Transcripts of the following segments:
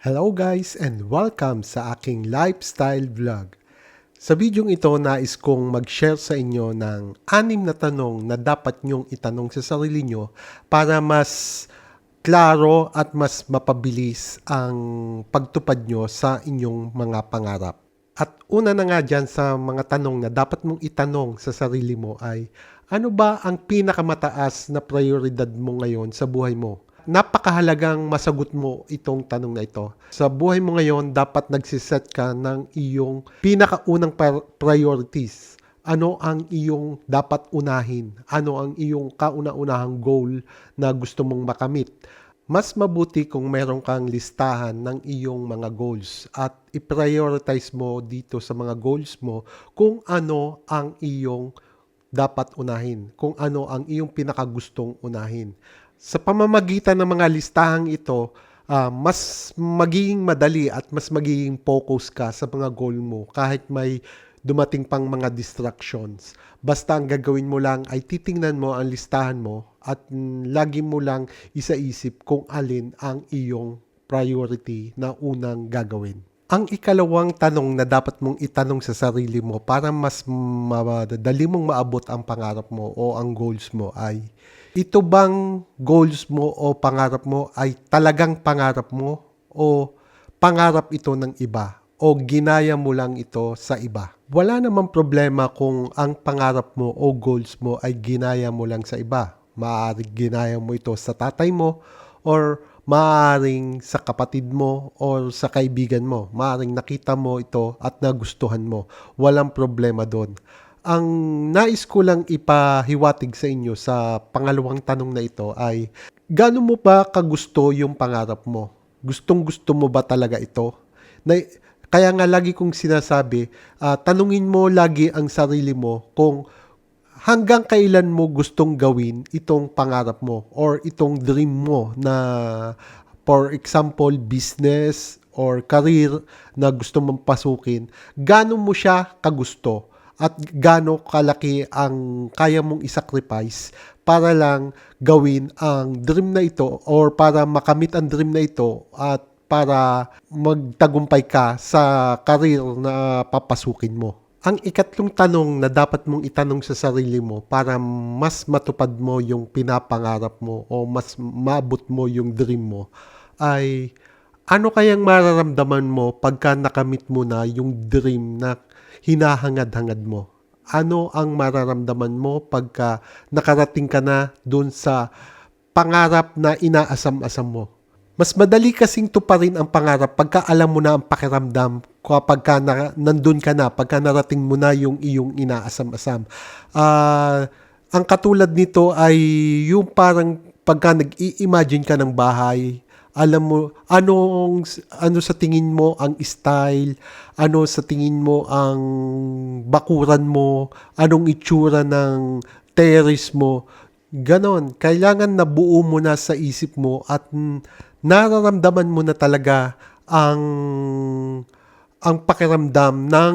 Hello guys and welcome sa aking lifestyle vlog. Sa bidyong ito, nais kong mag-share sa inyo ng anim na tanong na dapat nyong itanong sa sarili nyo para mas klaro at mas mapabilis ang pagtupad nyo sa inyong mga pangarap. At una na nga dyan sa mga tanong na dapat mong itanong sa sarili mo ay, ano ba ang pinakamataas na prioridad mo ngayon sa buhay mo? Napakahalagang masagot mo itong tanong na ito. Sa buhay mo ngayon, dapat nagsiset ka ng iyong pinakaunang priorities. Ano ang iyong dapat unahin? Ano ang iyong kauna-unahang goal na gusto mong makamit? Mas mabuti kung meron kang listahan ng iyong mga goals at i-prioritize mo dito sa mga goals mo kung ano ang iyong dapat unahin, kung ano ang iyong pinakagustong unahin. Sa pamamagitan ng mga listahang ito, ah, mas magiging madali at mas magiging focus ka sa mga goal mo kahit may dumating pang mga distractions. Basta ang gagawin mo lang ay titingnan mo ang listahan mo at mm, lagi mo lang isaisip kung alin ang iyong priority na unang gagawin. Ang ikalawang tanong na dapat mong itanong sa sarili mo para mas madali mong maabot ang pangarap mo o ang goals mo ay ito bang goals mo o pangarap mo ay talagang pangarap mo o pangarap ito ng iba o ginaya mo lang ito sa iba. Wala namang problema kung ang pangarap mo o goals mo ay ginaya mo lang sa iba. Maaaring ginaya mo ito sa tatay mo or maaaring sa kapatid mo or sa kaibigan mo. Maaaring nakita mo ito at nagustuhan mo. Walang problema doon ang nais ko lang ipahiwatig sa inyo sa pangalawang tanong na ito ay gaano mo ba kagusto yung pangarap mo? Gustong gusto mo ba talaga ito? Na, kaya nga lagi kong sinasabi, uh, tanungin mo lagi ang sarili mo kung hanggang kailan mo gustong gawin itong pangarap mo or itong dream mo na for example business or career na gusto mong pasukin, gaano mo siya kagusto? at gaano kalaki ang kaya mong isacrifice para lang gawin ang dream na ito or para makamit ang dream na ito at para magtagumpay ka sa career na papasukin mo. Ang ikatlong tanong na dapat mong itanong sa sarili mo para mas matupad mo yung pinapangarap mo o mas maabot mo yung dream mo ay ano kayang mararamdaman mo pagka nakamit mo na yung dream na hinahangad-hangad mo? Ano ang mararamdaman mo pagka nakarating ka na dun sa pangarap na inaasam-asam mo? Mas madali kasing tuparin ang pangarap pagka alam mo na ang pakiramdam kapag ka na, nandun ka na, pagka narating mo na yung iyong inaasam-asam. Uh, ang katulad nito ay yung parang pagka nag-i-imagine ka ng bahay, alam mo anong ano sa tingin mo ang style, ano sa tingin mo ang bakuran mo, anong itsura ng terrace mo. Ganon, kailangan nabuo mo na sa isip mo at nararamdaman mo na talaga ang ang pakiramdam ng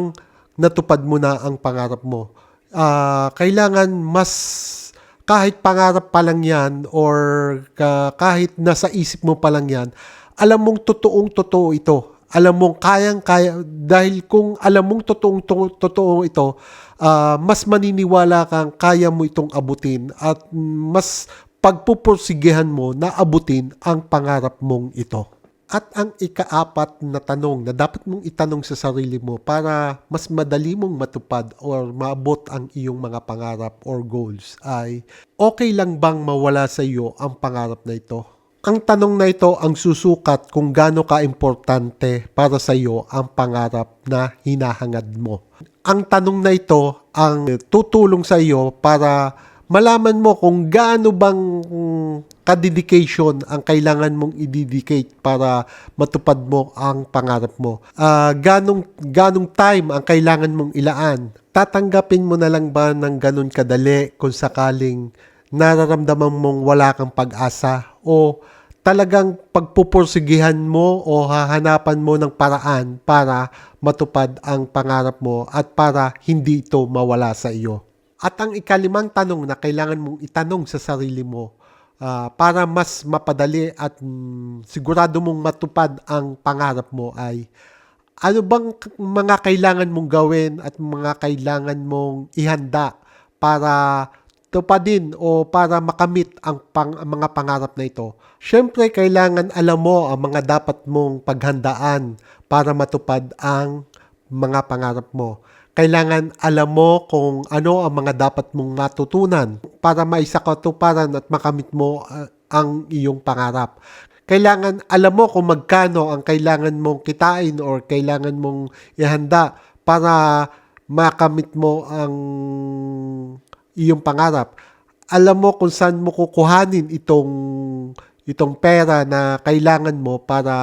natupad mo na ang pangarap mo. Uh, kailangan mas kahit pangarap pa lang yan or ka, kahit nasa isip mo pa lang yan, alam mong totoong totoo ito. Alam mong kayang kaya dahil kung alam mong totoong to, totoo ito, uh, mas maniniwala kang kaya mo itong abutin at mas pagpupursigihan mo na abutin ang pangarap mong ito. At ang ikaapat na tanong na dapat mong itanong sa sarili mo para mas madali mong matupad or maabot ang iyong mga pangarap or goals ay okay lang bang mawala sa iyo ang pangarap na ito? Ang tanong na ito ang susukat kung gaano ka-importante para sa iyo ang pangarap na hinahangad mo. Ang tanong na ito ang tutulong sa iyo para malaman mo kung gaano bang ka-dedication ang kailangan mong i-dedicate para matupad mo ang pangarap mo. Uh, ganong, ganong time ang kailangan mong ilaan. Tatanggapin mo na lang ba ng ganun kadali kung sakaling nararamdaman mong wala kang pag-asa o talagang pagpupursigihan mo o hahanapan mo ng paraan para matupad ang pangarap mo at para hindi ito mawala sa iyo. At ang ikalimang tanong na kailangan mong itanong sa sarili mo ah, para mas mapadali at mm, sigurado mong matupad ang pangarap mo ay ano bang mga kailangan mong gawin at mga kailangan mong ihanda para tupadin o para makamit ang, pang, ang mga pangarap na ito. Siyempre, kailangan alam mo ang mga dapat mong paghandaan para matupad ang mga pangarap mo. Kailangan alam mo kung ano ang mga dapat mong matutunan para maisakatuparan at makamit mo ah, ang iyong pangarap. Kailangan alam mo kung magkano ang kailangan mong kitain or kailangan mong ihanda para makamit mo ang iyong pangarap. Alam mo kung saan mo kukuhanin itong itong pera na kailangan mo para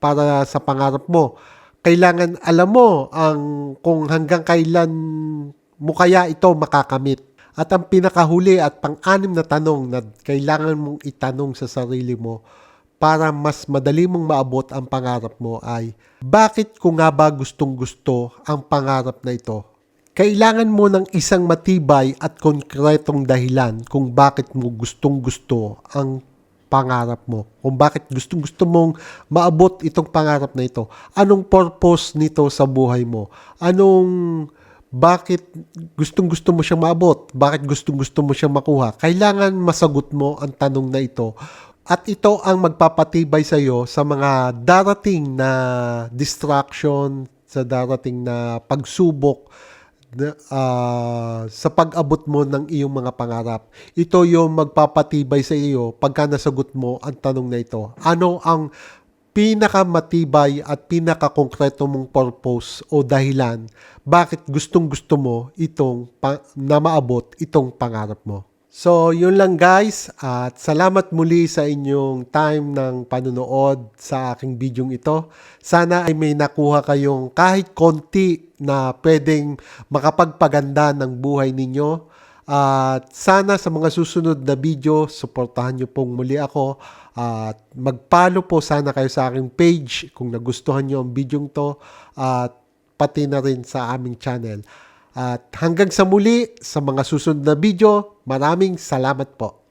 para sa pangarap mo. Kailangan alam mo ang kung hanggang kailan mo kaya ito makakamit. At ang pinakahuli at pang-anim na tanong na kailangan mong itanong sa sarili mo para mas madali mong maabot ang pangarap mo ay, bakit ko nga ba gustong gusto ang pangarap na ito? Kailangan mo ng isang matibay at konkretong dahilan kung bakit mo gustong gusto ang pangarap mo. Kung bakit gustong gusto mong maabot itong pangarap na ito. Anong purpose nito sa buhay mo? Anong bakit gustong gusto mo siyang maabot? Bakit gustong gusto mo siyang makuha? Kailangan masagot mo ang tanong na ito. At ito ang magpapatibay sa iyo sa mga darating na distraction, sa darating na pagsubok ah, sa pag-abot mo ng iyong mga pangarap. Ito yung magpapatibay sa iyo pagka nasagot mo ang tanong na ito. Ano ang pinakamatibay at pinakakongkreto mong purpose o dahilan bakit gustong gusto mo itong na maabot itong pangarap mo. So, yun lang guys at salamat muli sa inyong time ng panunood sa aking bidyong ito. Sana ay may nakuha kayong kahit konti na pwedeng makapagpaganda ng buhay ninyo. At sana sa mga susunod na video, suportahan nyo pong muli ako. At mag-follow po sana kayo sa aking page kung nagustuhan nyo ang bidyong to. At pati na rin sa aming channel. At hanggang sa muli, sa mga susunod na video, maraming salamat po.